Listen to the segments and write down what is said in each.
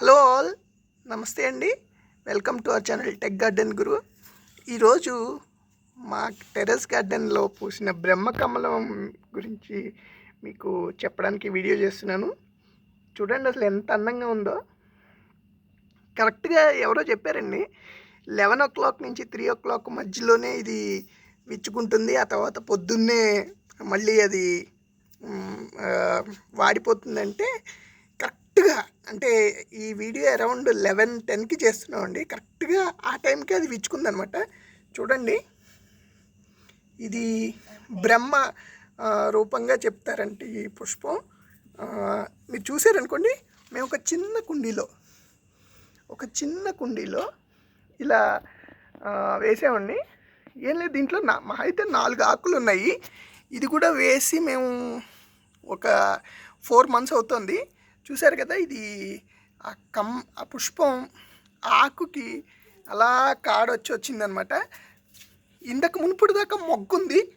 Hello all నమస్తే అండి. Welcome to our channel tech garden Guru ఈరోజు మా టెర్రస్ గార్డెన్లో పూసిన బ్రహ్మకమలం గురించి మీకు చెప్పడానికి వీడియో చేస్తున్నాను. చూడండి అసలు ఎంత అందంగా ఉందో. కరెక్ట్గా ఎవరో చెప్పారండి. లెవెన్ ఓ క్లాక్ నుంచి త్రీ ఓ క్లాక్ మధ్యలోనే ఇది విచ్చుకుంటుంది. ఆ తర్వాత పొద్దున్నే మళ్ళీ అది వాడిపోతుందంటే అంటే ఈ వీడియో అరౌండ్ లెవెన్ టెన్కి చేస్తున్నామండి. కరెక్ట్గా ఆ టైంకి అది విచ్చుకుందనమాట. చూడండి. ఇది బ్రహ్మ రూపంగా చెప్తారంటే ఈ పుష్పం. మీరు చూసారనుకోండి మేము ఒక చిన్న కుండీలో ఒక చిన్న కుండీలో ఇలా వేసామండి. ఏం లేదు దీంట్లో నా మా అయితే నాలుగు ఆకులు ఉన్నాయి. ఇది కూడా వేసి మేము ఒక ఫోర్ మంత్స్ అవుతుంది. చూసారు కదా ఇది? ఆ కమ్ ఆ పుష్పం ఆకుకి అలా కాడొచ్చి వచ్చిందనమాట. ఇంతకు మునుపుడు దాకా మొగ్గుంది.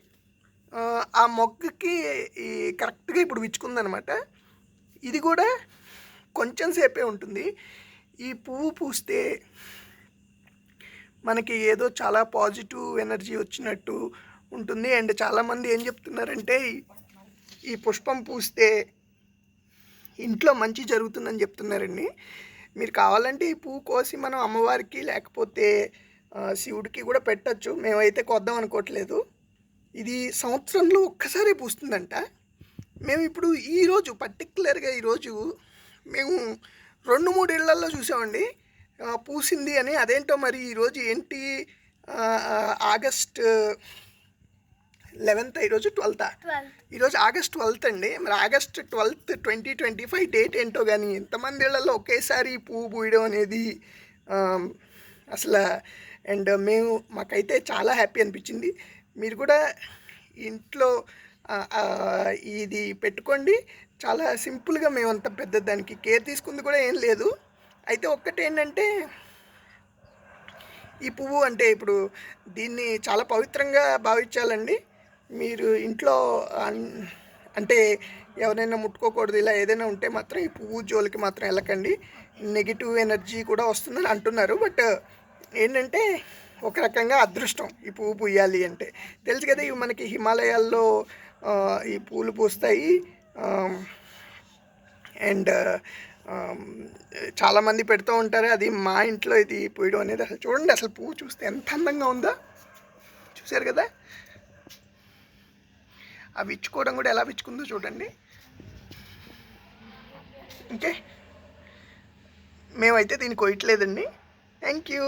ఆ, మొగ్గుకి ఈ కరెక్ట్గా ఇప్పుడు విచ్చుకుందనమాట. ఇది కూడా కొంచెం సేపే ఉంటుంది. ఈ పువ్వు పూస్తే మనకి ఏదో చాలా పాజిటివ్ ఎనర్జీ వచ్చినట్టు ఉంటుంది. అండ్ చాలామంది ఏం చెప్తున్నారంటే ఈ పుష్పం పూస్తే ఇంట్లో మంచి జరుగుతుందని చెప్తున్నారండి. మీరు కావాలంటే ఈ పువ్వు కోసి మనం అమ్మవారికి లేకపోతే శివుడికి కూడా పెట్టచ్చు. మేమైతే కొద్దాం అనుకోవట్లేదు. ఇది సంవత్సరంలో ఒక్కసారి పూస్తుందంట. మేము ఇప్పుడు ఈరోజు పర్టికులర్గా ఈరోజు మేము రెండు మూడు ఇళ్ళల్లో చూసామండి. పూసింది అని అదేంటో మరి ఈరోజు ఏంటి? ఆగస్ట్ లెవెన్త్ ఈరోజు ట్వెల్త్? ఈరోజు ఆగస్ట్ ట్వెల్త్ అండి. మరి August twelfth twenty twenty five date ఏంటో కానీ ఎంతమంది ఇళ్ళలో ఒకేసారి పువ్వు పూయడం అనేది అసలు అండ్ మేము మాకైతే చాలా హ్యాపీ అనిపించింది. మీరు కూడా ఇంట్లో ఇది పెట్టుకోండి. చాలా సింపుల్గా మేము అంత పెద్ద దానికి కేర్ తీసుకుంది కూడా ఏం లేదు. అయితే ఒక్కటి ఏంటంటే ఈ పువ్వు అంటే ఇప్పుడు దీన్ని చాలా పవిత్రంగా భావించాలండి. మీరు ఇంట్లో అన్- అంటే ఎవరైనా ముట్టుకోకూడదు ఇలా ఏదైనా ఉంటే మాత్రం ఈ పువ్వు జోలికి మాత్రం వెళ్ళకండి. నెగిటివ్ ఎనర్జీ కూడా వస్తుందని అంటున్నారు. బట్ ఏంటంటే ఒక రకంగా అదృష్టం ఈ పువ్వు పూయాలి అంటే. తెలుసు కదా ఇవి మనకి హిమాలయాల్లో ఈ పూలు పూస్తాయి. అండ్ చాలామంది పెడుతూ ఉంటారు. అది మా ఇంట్లో ఇది పూయడం అనేది అసలు చూడండి అసలు పువ్వు చూస్తే ఎంత అందంగా ఉందో? చూశారు కదా? ఆ విచ్చుకోవడం కూడా ఎలా విచ్చుకుందో చూడండి. ఓకే మేమైతే దీన్ని కొయ్యట్లేదండి. Thank you.